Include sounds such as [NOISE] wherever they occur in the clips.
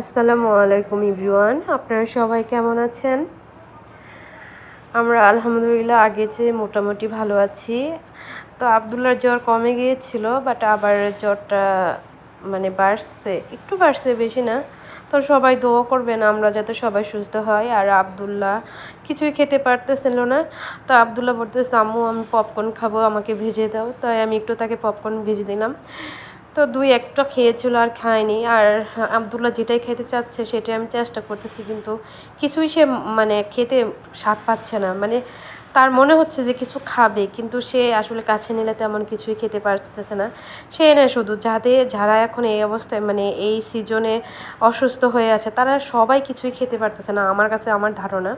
আসসালামু আলাইকুম ইভরিওয়ান আপনারা সবাই কেমন আছেন? আমরা আলহামদুলিল্লাহ আগে চেয়ে মোটামুটি ভালো আছি। তো আবদুল্লার জ্বর কমে গিয়েছিল বাট আবার জ্বরটা মানে বাড়ছে, একটু বাড়ছে বেশি না। তো সবাই দোয়া করবেন আমরা যাতে সবাই সুস্থ হয়, আর আবদুল্লাহ কিছুই খেতে পারতেছিল না। তো আবদুল্লাহ বলতেছে, আম্মু, আমি পপকর্ন খাব, আমাকে ভেজে দাও। তাই আমি একটু তাকে পপকর্ন ভেজে দিলাম। তো দুই একটা খেয়েছিল আর খায়নি। আর আবদুল্লাহ যেটাই খেতে চাচ্ছে সেটাই আমি চেষ্টা করতেছি, কিন্তু কিছুই সে মানে খেতে স্বাদ পাচ্ছে না। মানে তার মনে হচ্ছে যে কিছু খাবে, কিন্তু সে আসলে কাছে নিলে তেমন কিছুই খেতে পারতেছে না। সে না শুধু যাদের যারা এখন এই অবস্থায় মানে এই সিজনে অসুস্থ হয়ে আছে, তারা সবাই কিছুই খেতে পারতেছে না, আমার কাছে আমার ধারণা।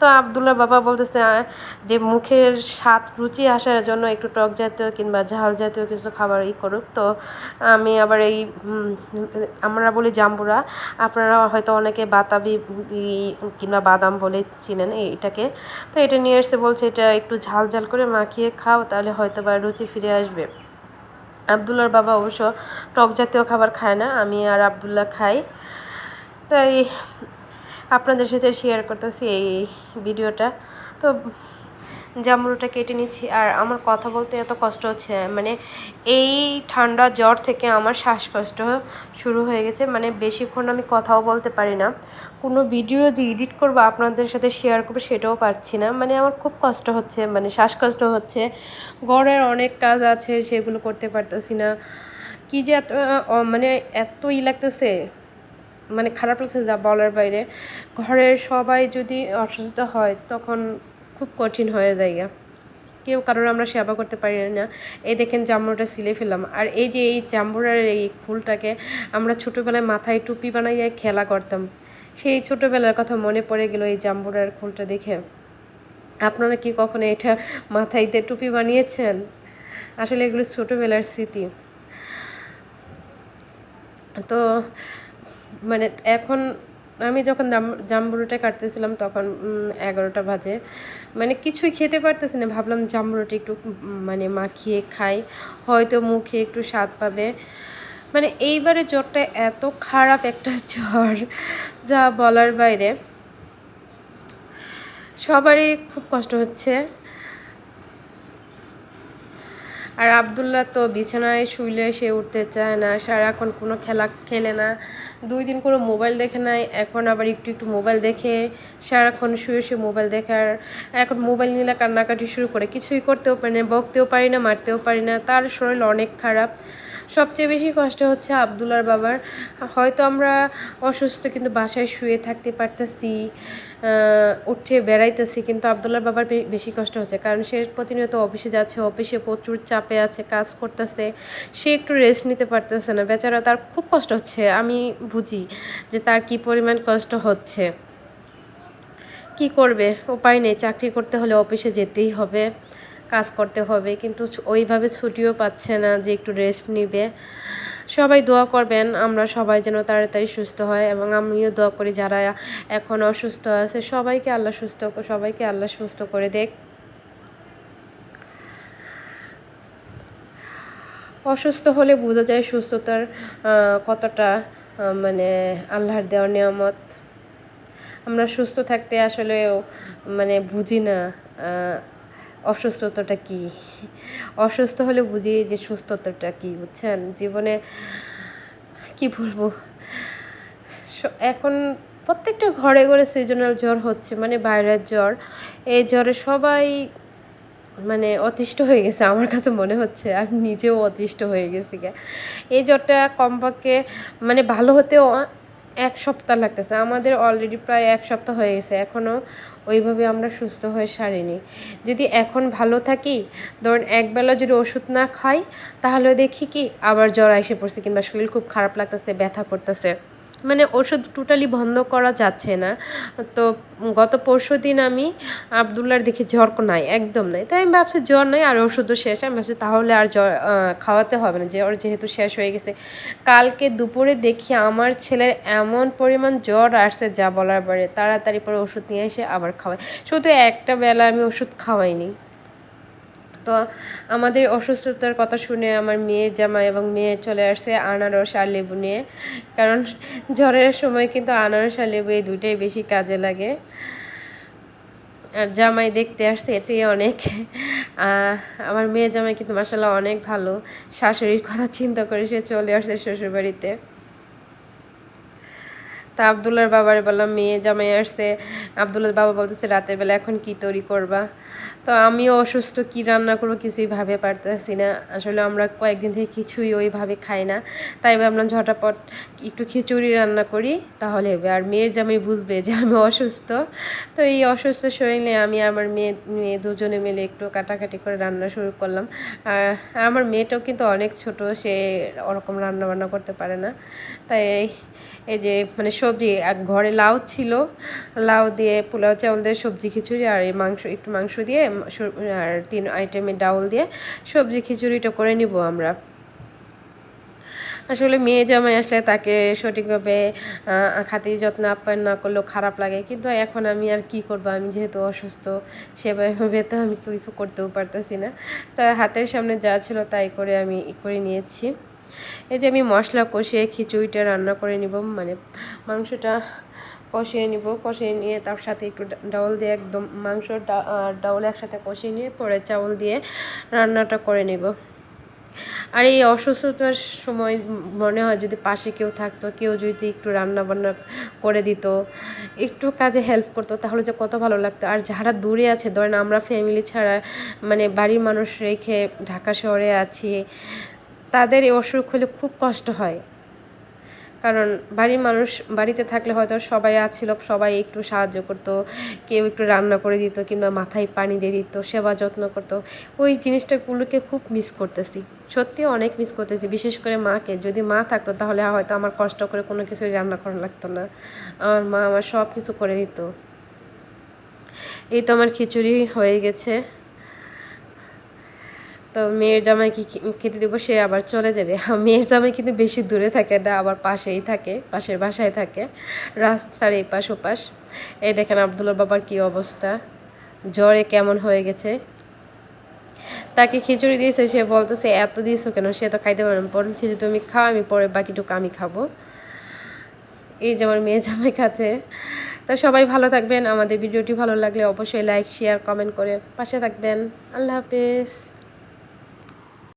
তো আবদুল্লাহ বাবা বলতেছে যে মুখের স্বাদ, রুচি আসার জন্য একটু টক জাতীয় কিংবা ঝাল জাতীয় কিছু খাবার ই করুক। তো আমি আবার এই আমরা বলি জাম্বুরা, আপনারা হয়তো অনেকে বাতাবি কিংবা বাদাম বলে চিনেন এটাকে। তো এটা নিয়ে এসে বলছে, এটা একটু ঝাল ঝাল করে মাখিয়ে খাও, তাহলে হয়তো বা রুচি ফিরে আসবে। আবদুল্লার বাবা অবশ্য টক জাতীয় খাবার খায় না, আমি আর আবদুল্লাহ খাই। তাই আপনাদের সাথে শেয়ার করতেছি এই ভিডিওটা। তো জামরুটা কেটে নিচ্ছি আর আমার কথা বলতে এত কষ্ট হচ্ছে মানে এই ঠান্ডা জ্বর থেকে আমার শ্বাসকষ্ট শুরু হয়ে গেছে মানে বেশিক্ষণ আমি কথাও বলতে পারি না। কোনো ভিডিও যে এডিট করব আপনাদের সাথে শেয়ার করব সেটাও পারছি না মানে আমার খুব কষ্ট হচ্ছে মানে শ্বাসকষ্ট হচ্ছে, ঘরের অনেক কাজ আছে সেগুলো করতে পারতেছি না। কি যে এত মানে এত ই লাগতেছে মানে খারাপ লাগছে যা বলার বাইরে। ঘরের সবাই যদি অসুস্থ হয় তখন খুব কঠিন হয়ে যায় কেউ কারোর আমরা সেবা করতে পারি না। এই দেখেন জাম্বুরটা সিলে ফেললাম। আর এই যে এই জাম্বুরার এই ফুলটাকে আমরা ছোটোবেলায় মাথায় টুপি বানাইয়ে খেলা করতাম। সেই ছোটোবেলার কথা মনে পড়ে গেল এই জাম্বুরার ফুলটা দেখে। আপনারা কি কখনো এটা দিয়ে টুপি বানিয়েছেন? আসলে এগুলো ছোটোবেলার স্মৃতি। তো মানে এখন আমি যখন জাম্বুরোটা কাটতেছিলাম তখন এগারোটা বাজে। মানে কিছুই খেতে পারতেছি না, ভাবলাম জাম্বুরোটা একটু মানে মাখিয়ে খাই। হয়তো মুখে একটু স্বাদ পাবে। মানে এইবারে জ্বরটা এত খারাপ একটা [LAUGHS] জ্বর, যা বলার বাইরে। সবারই খুব কষ্ট হচ্ছে। আর আবদুল্লাহ তো বিছানায় শুইলে সে উঠতে চায় না, সারাক্ষণ কোনো খেলা খেলে না। দুই দিন কোনো মোবাইল দেখে নাই, এখন আবার একটু একটু মোবাইল দেখে, সারাক্ষণ শুয়ে শুয়ে মোবাইল দেখার এখন মোবাইল নিলে কান্নাকাটি শুরু করে, কিছুই করতেও পারি না, বকতেও পারি না, মারতেও পারি না, তার শরীর অনেক খারাপ। সবচেয়ে বেশি কষ্ট হচ্ছে আবদুল্লার বাবার। হয়তো আমরা অসুস্থ কিন্তু বাসায় শুয়ে থাকতে পারতেছি। উঠে বেড়াইতেছি, কিন্তু আবদুল্লার বাবার বেশি কষ্ট হচ্ছে। কারণ সে প্রতিনিয়ত অফিসে যাচ্ছে, অফিসে প্রচুর চাপে আছে, কাজ করতেছে। সে একটু রেস্ট নিতে পারতেছে না। বেচারা তার খুব কষ্ট হচ্ছে। আমি বুঝি যে তার কি পরিমাণ কষ্ট হচ্ছে। কি করবে? উপায় নেই। চাকরি করতে হলে অফিসে যেতেই হবে, কাজ করতে হবে। কিন্তু ওইভাবে ছুটিও পাচ্ছে না যে একটু রেস্ট নিবে। সবাই দোয়া করবেন, আমরা সবাই যেন তাড়াতাড়ি সুস্থ হয় এবং আমিও দোয়া করি যারা এখন অসুস্থ আছে, সবাইকে আল্লাহ সুস্থ, সবাইকে আল্লাহ সুস্থ করে দেখ। অসুস্থ হলে বোঝা যায় সুস্থতার কতটা মানে আল্লাহর দেওয়ার নিয়ামত। আমরা সুস্থ থাকতে আসলেও মানে বুঝি না অসুস্থতাটা কি? অসুস্থ হলে বুঝি যে সুস্থতাটা কি, বুঝছেন? জীবনে কি বলব? এখন প্রত্যেকটা ঘরে ঘরে সিজনাল জ্বর হচ্ছে মানে বাইরের জ্বর। এই জ্বরে সবাই মানে অতিষ্ঠ হয়ে গেছে, আমার কাছে মনে হচ্ছে। আমি নিজেও অতিষ্ঠ হয়ে গেছি এই জ্বরটা কমপক্ষে মানে ভালো হতেও এক সপ্তাহ লাগতেছে। আমাদের অলরেডি প্রায় এক সপ্তাহ হয়ে গেছে। এখনও ওইভাবে আমরা সুস্থ হয়ে সারিনি। যদি এখন ভালো থাকি, ধরুন একবেলা যদি ওষুধ না খাই, তাহলে দেখি কি আবার জ্বর এসে পড়ছে কিংবা শরীর খুব খারাপ লাগতেছে, ব্যথা করতেছে। মানে ওষুধ টোটালি বন্ধ করা যাচ্ছে না। তো গত পরশু দিন আমি আবদুল্লার দেখি জ্বর নাই, একদম নাই। তাই আমি ভাবছি জ্বর নাই আর ওষুধও শেষ। আমি ভাবছি তাহলে আর জ্বর খাওয়াতে হবে না। জ্বর যেহেতু শেষ হয়ে গেছে। কালকে দুপুরে দেখি আমার ছেলের এমন পরিমাণ জ্বর আসছে যা বলার পরে তাড়াতাড়ি পরে ওষুধ নিয়ে এসে আবার খাওয়াই শুধু একটা বেলা আমি ওষুধ খাওয়াইনি। তো আমাদের অসুস্থতার কথা শুনে আমার মেয়ে জামাই এবং মেয়ে চলে আসছে আনারস আর লেবু নিয়ে। কারণ জ্বরের সময় কিন্তু আনারস আর লেবু এই দুইটাই বেশি কাজে লাগে। আর জামাই দেখতে আসছে এটাই অনেক। আমার মেয়ে জামাই কিন্তু মাসাল্লাহ অনেক ভালো। শাশুড়ির কথা চিন্তা করে সে চলে আসছে শ্বশুরবাড়িতে। তা আবদুল্লার বাবারে বললাম, মেয়ে জামাই আসছে। আবদুল্লার বাবা বলতেছে, রাতের বেলা এখন কি তৈরি করবা? তো আমিও অসুস্থ, কি রান্না করব কিছুই ভাবে পারতেছি না। আসলে আমরা কয়েকদিন থেকে কিছুই ওইভাবে খাই না। তাই ভাবলাম, ঝটাপট একটু খিচুড়ি রান্না করি, তাহলে হবে। আর মেয়ের জামাই বুঝবে যে আমি অসুস্থ। তো এই অসুস্থ শরীরে আমি আমার মেয়ে মেয়ে দুজনে মিলে একটু কাটাকাটি করে রান্না শুরু করলাম। আর আমার মেয়েটাও কিন্তু অনেক ছোট, সে ওরকম রান্না বান্না করতে পারে না। তাই এই যে মানে সবজি, আর ঘরে লাউ ছিল। লাউ দিয়ে পোলাও, চাউল দিয়ে সবজি, খিচুড়ি, আর এই মাংস, একটু মাংস দিয়ে আর তিন আইটেমের ডাউল দিয়ে সবজি খিচুড়িটা করে নিব আমরা। আসলে মেয়ে জামাই আসলে তাকে সঠিকভাবে খাতির যত্ন আপ্যায়ন না করলেও খারাপ লাগে। কিন্তু এখন আমি আর কি করব? আমি যেহেতু অসুস্থ, সেভাবে তো আমি কিছু করতেও পারতেছি না। তা হাতের সামনে যা ছিল তাই করে আমি, করে নিয়েছি। এই যে আমি মশলা কষিয়ে খিচুড়িটা রান্না করে নিব মানে মাংসটা কষিয়ে নিব। কষিয়ে নিয়ে তার সাথে একটু ডাউল দিয়ে একদম মাংস ডাউল একসাথে কষিয়ে নিয়ে পরে চাউল দিয়ে রান্নাটা করে নিব। আর এই অসুস্থতার সময় মনে হয় যদি পাশে কেউ থাকতো, কেউ যদি একটু রান্না বান্না করে দিত, একটু কাজে হেল্প করতো, তাহলে যে কত ভালো লাগতো। আর যারা দূরে আছে, ধরেন আমরা ফ্যামিলি ছাড়া মানে বাড়ির মানুষ রেখে ঢাকা শহরে আছি তাদের এই অসুখ হলে খুব কষ্ট হয়। কারণ বাড়ির মানুষ বাড়িতে থাকলে হয়তো সবাই আছিল, সবাই একটু সাহায্য করতো, কেউ একটু রান্না করে দিত কিংবা মাথায় পানি দিয়ে দিত, সেবা যত্ন করতো। ওই জিনিসটাগুলোকে খুব মিস করতেছি। সত্যি অনেক মিস করতেছি, বিশেষ করে মাকে। যদি মা থাকতো তাহলে হয়তো আমার কষ্ট করে কোনো কিছু রান্না করা লাগতো না। আমার মা আমার সব কিছু করে দিত। এই তো আমার খিচুড়ি হয়ে গেছে। তো মেয়ের জামাই কি খেতে দেবো, সে আবার চলে যাবে। মেয়ের জামাই কিন্তু বেশি দূরে থাকে না, আবার পাশেই থাকে, পাশের বাসায় থাকে। রাস্তার এই পাশ ওপাশ। এই দেখেন আবদুল্লা বাবার কি অবস্থা। জ্বরে কেমন হয়ে গেছে। তাকে খিচুড়ি দিয়েছে, সে বলতেছে, এত দিয়েছ কেন? সে তো খাইতে পারে না। বলছি যে, তুমি খাও, আমি পরে বাকিটুকু আমি খাব। এই যে আমার মেয়ে জামাই কাছে তো সবাই ভালো থাকবেন। আমাদের ভিডিওটি ভালো লাগলে অবশ্যই লাইক শেয়ার কমেন্ট করে পাশে থাকবেন। আল্লাহ হাফেজ।